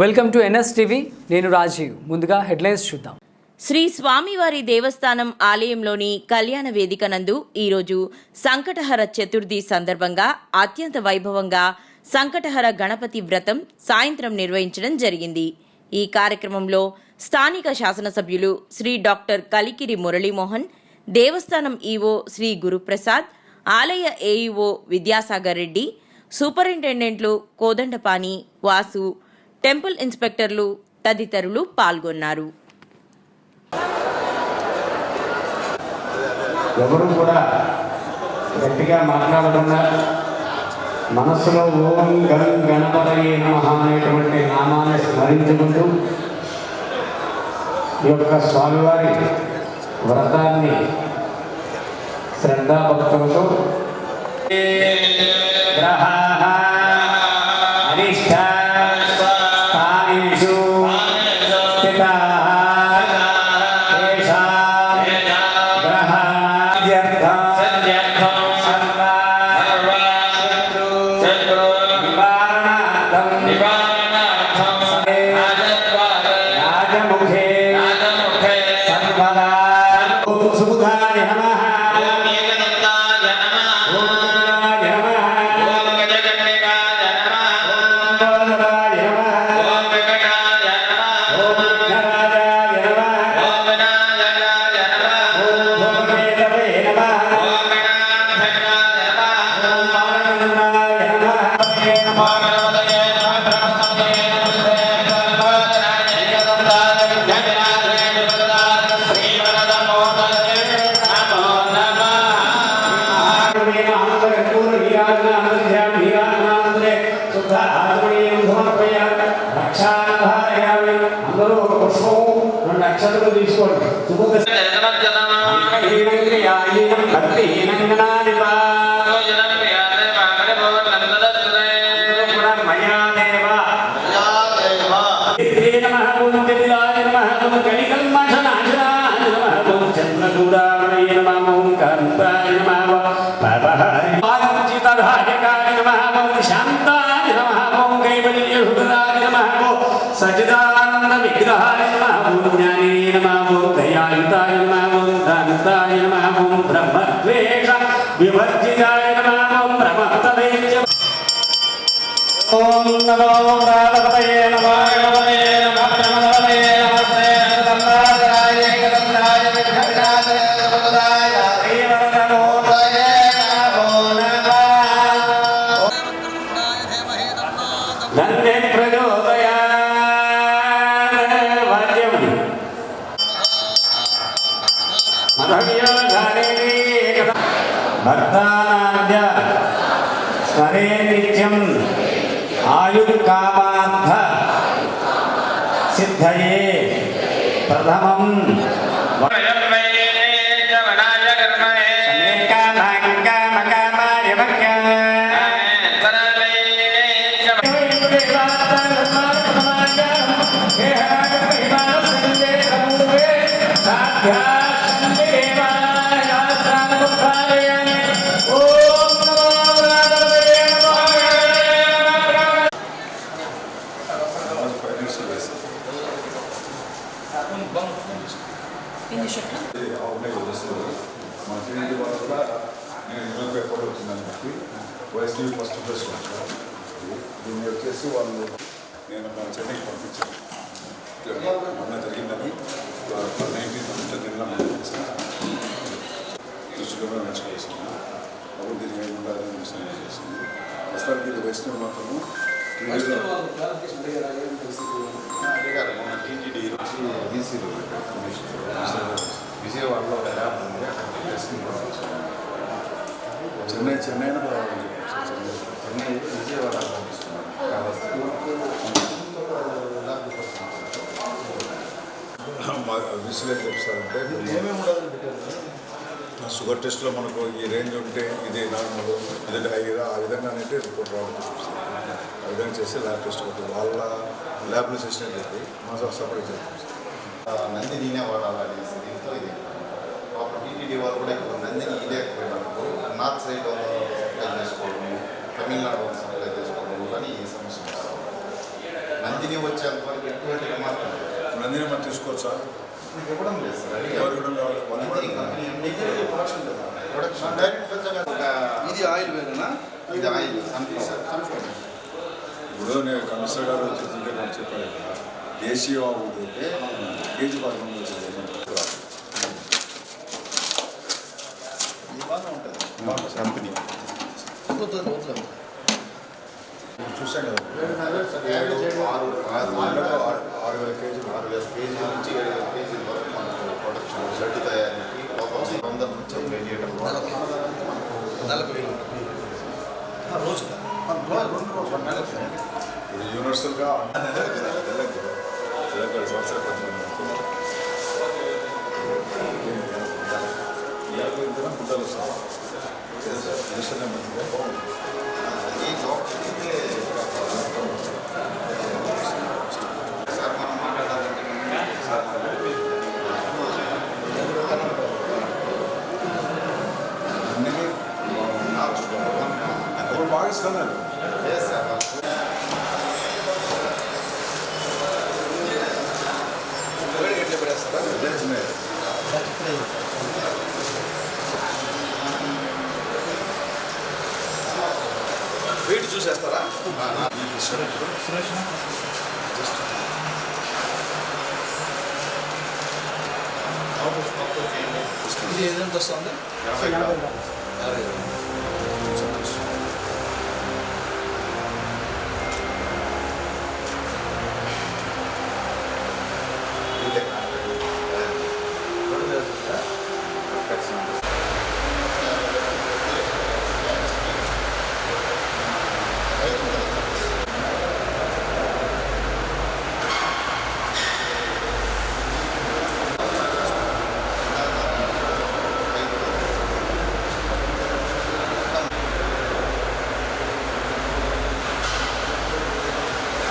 Welcome to NS TV నేను రాజీవ్. ముందుగా headlines చూద్దాం. శ్రీ స్వామివారి దేవస్థానం ఆలయంలోని కళ్యాణ వేదిక నందు ఈరోజు సంకటహర చతుర్థి సందర్భంగా అత్యంత వైభవంగా సంకటహర గణపతి వ్రతం సాయంత్రం నిర్వహించడం జరిగింది. ఈ కార్యక్రమంలో స్థానిక శాసనసభ్యులు శ్రీ డాక్టర్ కలికిరి మురళీమోహన్ దేవస్థానం ఈవో శ్రీ గురుప్రసాద్ ఆలయ ఏఈఓ విద్యాసాగర్ రెడ్డి సూపరింటెండెంట్లు కోదండపాని వాసు టెంపుల్ ఇన్స్పెక్టర్లు తదితరులు పాల్గొన్నారు. ఎవరు కూడా గట్టిగా మాట్లాడకుండా మనస్సులో ఓం గం గణపతయే నమః అనేటువంటి నామాన్ని స్మరించుకుంటూ ఈ యొక్క స్వామివారి వ్రతాన్ని శ్రద్ధాభక్తులతో గ్రహాः నమః అక్షతలు తీసుకోండి సుముఖ సచిదానంద విగ్రహాయ నమః. జ్ఞానే నమః. దయాయుతాయ నమః. ధనతాయ నమః. బ్రహ్మద్వేష. వివర్జితాయ నమో. బ్రహ్మతదే ఓం నమో రాధపతయే నమో. గణపతయే మధవ్యోధారిణీ ఏకదా భక్తానాద్య స్మరే నిత్యం ఆయుర్కామార్థ సిద్ధయే ప్రథమం అవునే వస్తుంది మా వాళ్ళు కూడా నేను న్యూస్ పేపర్లో వచ్చిందని చెప్పి వైఎస్టీవీ ఫస్ట్ ప్రెస్ వచ్చాను దీన్ని వచ్చేసి వాళ్ళు నేను మన చెన్నైకి పంపించాను మొన్న జరిగిందని నైన్టీన్ నిన్న మనం దృష్టిలో మంచిగా చేస్తున్నాను అప్పుడు దీనికి ఏమి ఉండాలని విషయం చేసింది ప్రస్తుతానికి ఇది వైష్ణవ్ మాత్రము బీసీలో విజయవాడలో ఒక ల్యాబ్ ఉంది అక్కడ టెస్టింగ్ చెన్నై చెన్నై చెన్నై విజయవాడ పంపిస్తున్నాను మా చెప్తారంటే ఏమేమి ఉండదని పెట్టారు షుగర్ టెస్ట్లో మనకు ఈ రేంజ్ ఉంటే ఇది నార్మల్ ఇది హైరా ఆ విధంగా అనేది రిపోర్ట్ రావడం చూపిస్తారు ఆ విధంగా చేస్తే ల్యాబ్ టెస్ట్ వాళ్ళ ల్యాబ్లో చేసినట్లయితే మా సపరేట్ చేస్తాం సార్ నంది నేనే వాడాలనేసి దీంతో ఇది అప్పుడు టీటీడీ వాళ్ళు కూడా ఇప్పుడు నందిని ఇదేకపోయినప్పుడు నార్త్ సైడ్ సప్లై చేసుకోవడము తమిళనాడు వాళ్ళు సప్లై చేసుకోవడం వల్ల ఈ సమస్య నందిని వచ్చి వచ్చేంత వరకు ఎటువంటి రిమార్క్. నందిని మనం తీసుకోవచ్చా? ఇవ్వడం లేదు సార్. ఇది ప్రొడక్షన్. ప్రొడక్షన్. డైరెక్ట్ ఇది ఆయిల్ వేరేనా? ఇది ఆయిల్ సన్ఫ్లవర్ ఇప్పుడు నేను కమిషనర్ గారు చెప్పారు కదా. దేశీయ ఆవు అయితే కేజీ బాగా ఉంటుంది కంపెనీ చూసాం కదా ఏడు ఆరు వేల కేజీలు ఆరు వేల కేజీల నుంచి ఏడు వేల కేజీల వరకు మనకు ప్రొడక్షన్ షెడ్ తయారీకి ఒక వందల నుంచి నలభై వేలు రోజుగా రెండు రోజులు యూనివర్సల్గా biraz hatıra katmanı konuda. Yargılarından burada da sağ olun. Yaşanamadım ben. İyi, çok Pakistan'a wait చూసేస్తారా ఇది ఎంత వస్తుంది